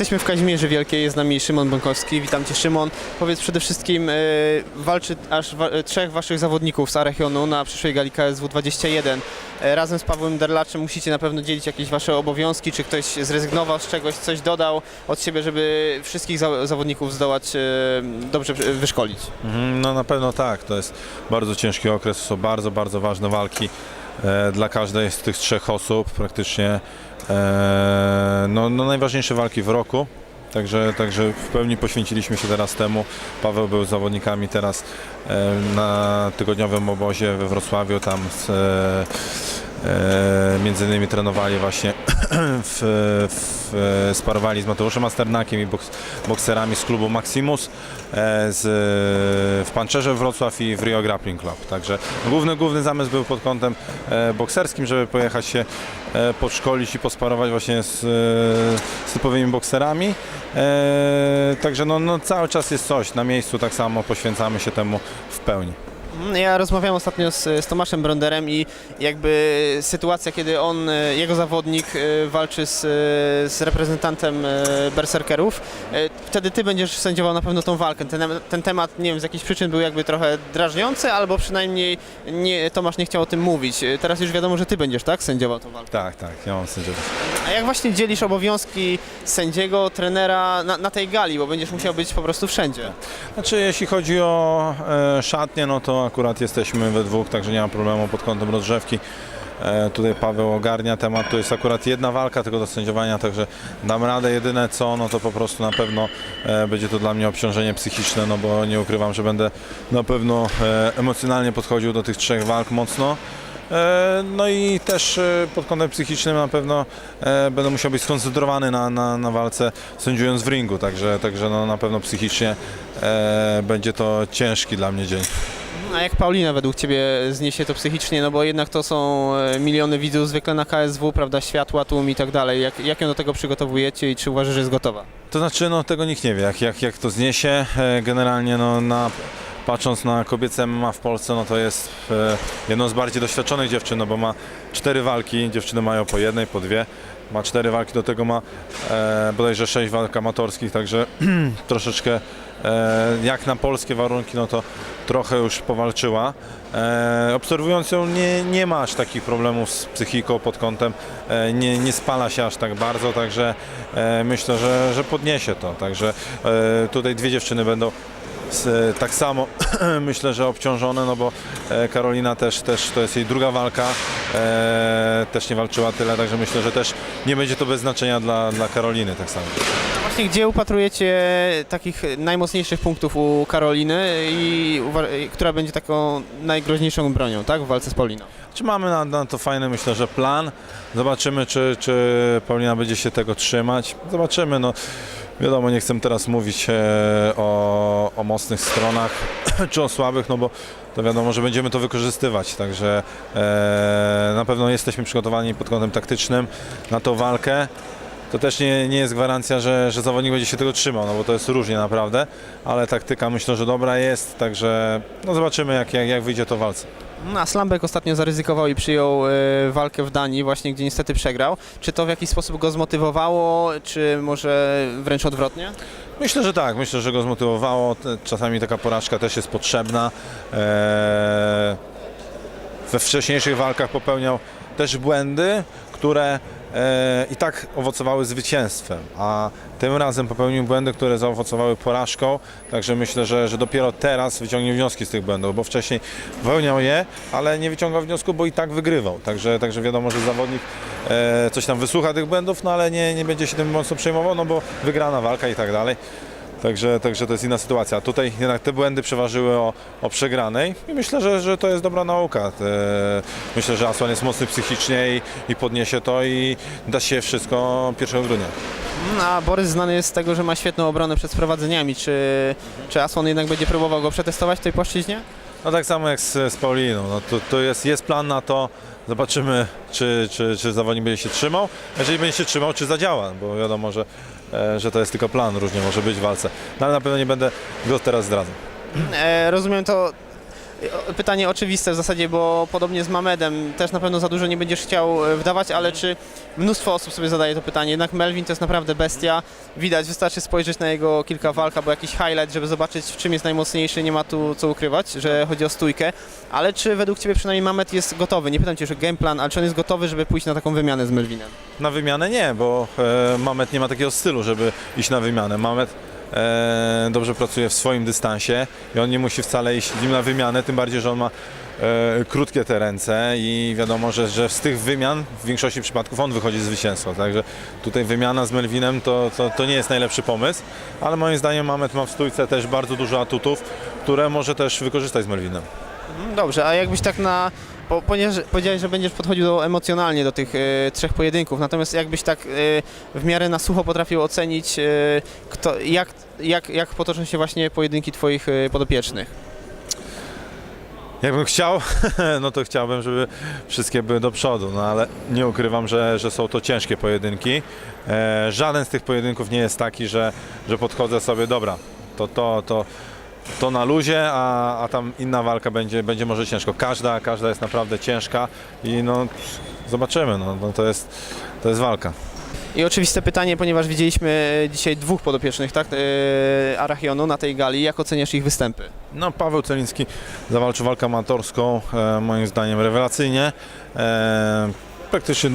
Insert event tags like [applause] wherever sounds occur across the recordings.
Jesteśmy w Kazimierzy Wielkiej, jest z nami Szymon Bąkowski. Witam Cię Szymon. Powiedz przede wszystkim, e, walczy aż wa- e, trzech Waszych zawodników z Arechionu na przyszłej gali KSW 21. E, razem z Pawłem Derlaczem musicie na pewno dzielić jakieś Wasze obowiązki, czy ktoś zrezygnował z czegoś, coś dodał od siebie, żeby wszystkich za- zawodników zdołać e, dobrze wyszkolić. Mhm, No na pewno tak, to jest bardzo ciężki okres, są bardzo, bardzo ważne walki e, dla każdej z tych trzech osób praktycznie. E, no, no najważniejsze walki w roku, także, także w pełni poświęciliśmy się teraz temu. Paweł był zawodnikami teraz e, na tygodniowym obozie we Wrocławiu, tam z, e, między innymi trenowali właśnie [clears throat] w, w, sparowali z Mateuszem Masternakiem i boks, bokserami z klubu Maximus e, z, w Panczerze Wrocław i w Rio Grappling Club. Także główny, główny zamysł był pod kątem e, bokserskim, żeby pojechać się e, podszkolić i posparować właśnie z, e, z typowymi bokserami. E, także no, no, cały czas jest coś na miejscu, tak samo poświęcamy się temu w pełni. Mm, Ja rozmawiałem ostatnio z, z Tomaszem Bronderem i jakby sytuacja, kiedy on, e, jego zawodnik e, walczy z, e, z reprezentantem berserkerów, wtedy ty będziesz sędziował na pewno tą walkę. Ten, ten temat, nie wiem, z jakichś przyczyn był jakby trochę drażniący, albo przynajmniej nie, Tomasz nie chciał o tym mówić. Teraz już wiadomo, że ty będziesz, tak, sędziował tą walkę. Tak, tak, ja mam sędziować. A jak właśnie dzielisz obowiązki sędziego, trenera na, na tej gali, bo będziesz musiał być po prostu wszędzie. Znaczy, jeśli chodzi o e, no to akurat jesteśmy we dwóch, także nie ma problemu pod kątem rozgrzewki. E, tutaj Paweł ogarnia temat, to jest akurat jedna walka tylko do sędziowania, także dam radę. Jedyne co, no to po prostu na pewno e, będzie to dla mnie obciążenie psychiczne, no bo nie ukrywam, że będę na pewno e, emocjonalnie podchodził do tych trzech walk mocno. E, No i też e, pod kątem psychicznym na pewno e, będę musiał być skoncentrowany na, na, na walce sędziując w ringu, także, także no, na pewno psychicznie będzie to ciężki dla mnie dzień. A jak Paulina według Ciebie zniesie to psychicznie, no bo jednak to są miliony widzów zwykle na KSW, prawda, światła, tłum i tak dalej. Jak, jak ją do tego przygotowujecie i czy uważasz, że jest gotowa? To znaczy, no tego nikt nie wie, jak, jak, jak to zniesie. Generalnie no, na, patrząc na kobiece MMA w Polsce, no to jest e, jedną z bardziej doświadczonych dziewczyn, no bo ma cztery walki, dziewczyny mają po jednej, po dwie. Ma cztery walki, do tego ma e, bodajże sześć walk amatorskich, także [clears throat] troszeczkę e, jak na polskie warunki, no to trochę już powalczyła. E, obserwując ją nie, nie ma aż takich problemów z psychiką pod kątem, e, nie, nie spala się aż tak bardzo, także e, myślę, że, że podniesie to. Także e, tutaj dwie dziewczyny będą tak samo [clears throat] myślę, że obciążone, no bo e, Karolina też, też to jest jej druga walka, e, też nie walczyła tyle, także myślę, że też nie będzie to bez znaczenia dla, dla Karoliny tak samo. A właśnie gdzie upatrujecie takich najmocniejszych punktów u Karoliny i która będzie taką najgroźniejszą bronią, tak, w walce z Pauliną? Czy mamy na, na to fajny, myślę, że plan. Zobaczymy, czy, czy Paulina będzie się tego trzymać. Zobaczymy. No, wiadomo, nie chcę teraz mówić e, o, o mocnych stronach [clears throat] czy o słabych, no bo to wiadomo, że będziemy to wykorzystywać. Także e, na pewno jesteśmy przygotowani pod kątem taktycznym na tą walkę. To też nie, nie jest gwarancja, że, że zawodnik będzie się tego trzymał, no bo to jest różnie naprawdę, ale taktyka myślę, że dobra jest, także no zobaczymy jak, jak, jak wyjdzie to walce. No, A Slambek ostatnio zaryzykował i przyjął e, walkę w Danii, właśnie gdzie niestety przegrał. Czy to w jakiś sposób go zmotywowało, czy może wręcz odwrotnie? Myślę, że tak. Myślę, że go zmotywowało. Czasami taka porażka też jest potrzebna. Eee, We wcześniejszych walkach popełniał też błędy, które e, i tak owocowały zwycięstwem, a tym razem popełnił błędy, które zaowocowały porażką, także myślę, że, że dopiero teraz wyciągnie wnioski z tych błędów, bo wcześniej popełniał je, ale nie wyciągał wniosku, bo i tak wygrywał, także, także wiadomo, że zawodnik e, coś tam wysłucha tych błędów, no ale nie, nie będzie się tym mocno przejmował, no bo wygrana walka i tak dalej. Także, także to jest inna sytuacja. Tutaj jednak te błędy przeważyły o, o przegranej i myślę, że, że to jest dobra nauka. Te, myślę, że Aslan jest mocny psychicznie i, i podniesie to i da się wszystko 1 grudnia. Mm, A Borys znany jest z tego, że ma świetną obronę przed sprowadzeniami. Czy, czy jednak będzie próbował go przetestować w tej płaszczyźnie? No tak samo jak z, z Pauliną. No, to, to jest, jest plan na to. Zobaczymy, czy, czy, czy zawodnik będzie się trzymał. Jeżeli będzie się trzymał, czy zadziała, bo wiadomo, że, e, że to jest tylko plan, różnie może być w walce. No ale na pewno nie będę go teraz zdradzał. E, rozumiem to. Pytanie oczywiste w zasadzie, bo podobnie z Mamedem też na pewno za dużo nie będziesz chciał e, wdawać, ale czy mnóstwo osób sobie zadaje to pytanie, jednak Melvin to jest naprawdę bestia, widać, wystarczy spojrzeć na jego kilka walk albo jakiś highlight, żeby zobaczyć w czym jest najmocniejszy, nie ma tu co ukrywać, że chodzi o stójkę, ale czy według Ciebie przynajmniej Mamed jest gotowy, nie pytam Cię już o game plan, ale czy on jest gotowy, żeby pójść na taką wymianę z Melvinem? Na wymianę nie, bo e, Mamet nie ma takiego stylu, żeby iść na wymianę. Mamet e, dobrze pracuje w swoim dystansie i on nie musi wcale iść z nim na wymianę, tym bardziej, że on ma e, krótkie te ręce i wiadomo, że, że z tych wymian w większości przypadków on wychodzi zwycięstwo. Także tutaj wymiana z Melvinem to, to, to nie jest najlepszy pomysł, ale moim zdaniem Mamet ma w stójce też bardzo dużo atutów, które może też wykorzystać z Melvinem. Mhm, Dobrze, a jakbyś tak na. Bo, ponieważ powiedziałeś, że będziesz podchodził do, emocjonalnie do tych e, trzech pojedynków, natomiast jakbyś tak e, w miarę na sucho potrafił ocenić, e, kto, jak, jak, jak potoczą się właśnie pojedynki Twoich e, podopiecznych? Jakbym chciał, [laughs] no to chciałbym, żeby wszystkie były do przodu, no ale nie ukrywam, że, że są to ciężkie pojedynki. E, żaden z tych pojedynków nie jest taki, że, że podchodzę sobie, dobra, to to, to, to na luzie, a, a tam inna walka będzie, będzie może ciężko. Każda, każda jest naprawdę ciężka i no zobaczymy, no, no to, jest, to jest walka. I oczywiste pytanie, ponieważ widzieliśmy dzisiaj dwóch podopiecznych, tak, e, Arachionu na tej gali, jak oceniasz ich występy? No, Paweł Celiński zawalczył walkę amatorską, e, moim zdaniem rewelacyjnie. E, praktycznie e,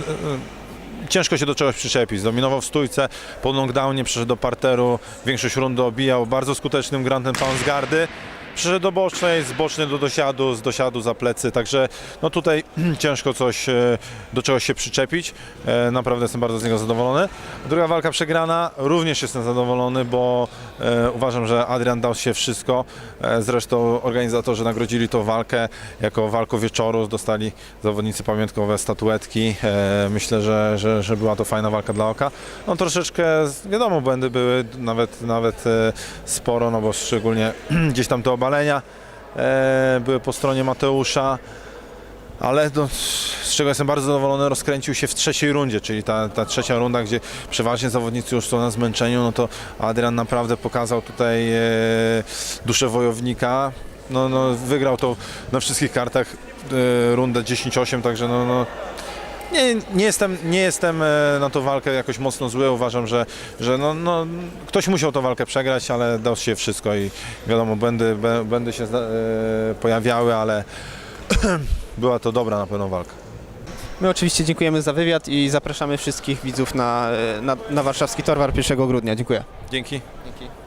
ciężko się do czegoś przyczepić. Zdominował w stójce, po knockdownie przeszedł do parteru, większość rundy obijał bardzo skutecznym grantem pound gardy. Przeszedł do bocznej, z bocznej do dosiadu, z dosiadu za plecy, także no tutaj [clears throat] ciężko coś, e, do czegoś się przyczepić. E, Naprawdę jestem bardzo z niego zadowolony. Druga walka przegrana, również jestem zadowolony, bo e, uważam, że Adrian dał się wszystko. Zresztą organizatorzy nagrodzili tą walkę jako walkę wieczoru, dostali zawodnicy pamiątkowe statuetki. Myślę, że, że, że była to fajna walka dla oka. No troszeczkę, wiadomo, błędy były nawet, nawet sporo, no bo szczególnie [clears throat] gdzieś tam te obalenia e, były po stronie Mateusza. Ale no, z czego jestem bardzo zadowolony, rozkręcił się w trzeciej rundzie, czyli ta, ta trzecia runda, gdzie przeważnie zawodnicy już są na zmęczeniu, no to Adrian naprawdę pokazał tutaj e, duszę wojownika. No, no, wygrał to na wszystkich kartach e, rundę 10-8, także no, no, nie, nie jestem, nie jestem e, na tą walkę jakoś mocno zły. Uważam, że, że no, no, ktoś musiał tą walkę przegrać, ale dał się wszystko i wiadomo, będę, bę- będę się e, pojawiały, ale [clears throat] była to dobra na pewno walka. My oczywiście dziękujemy za wywiad i zapraszamy wszystkich widzów na, e, na, na warszawski Torwar 1 grudnia. Dziękuję. Dzięki. Dzięki.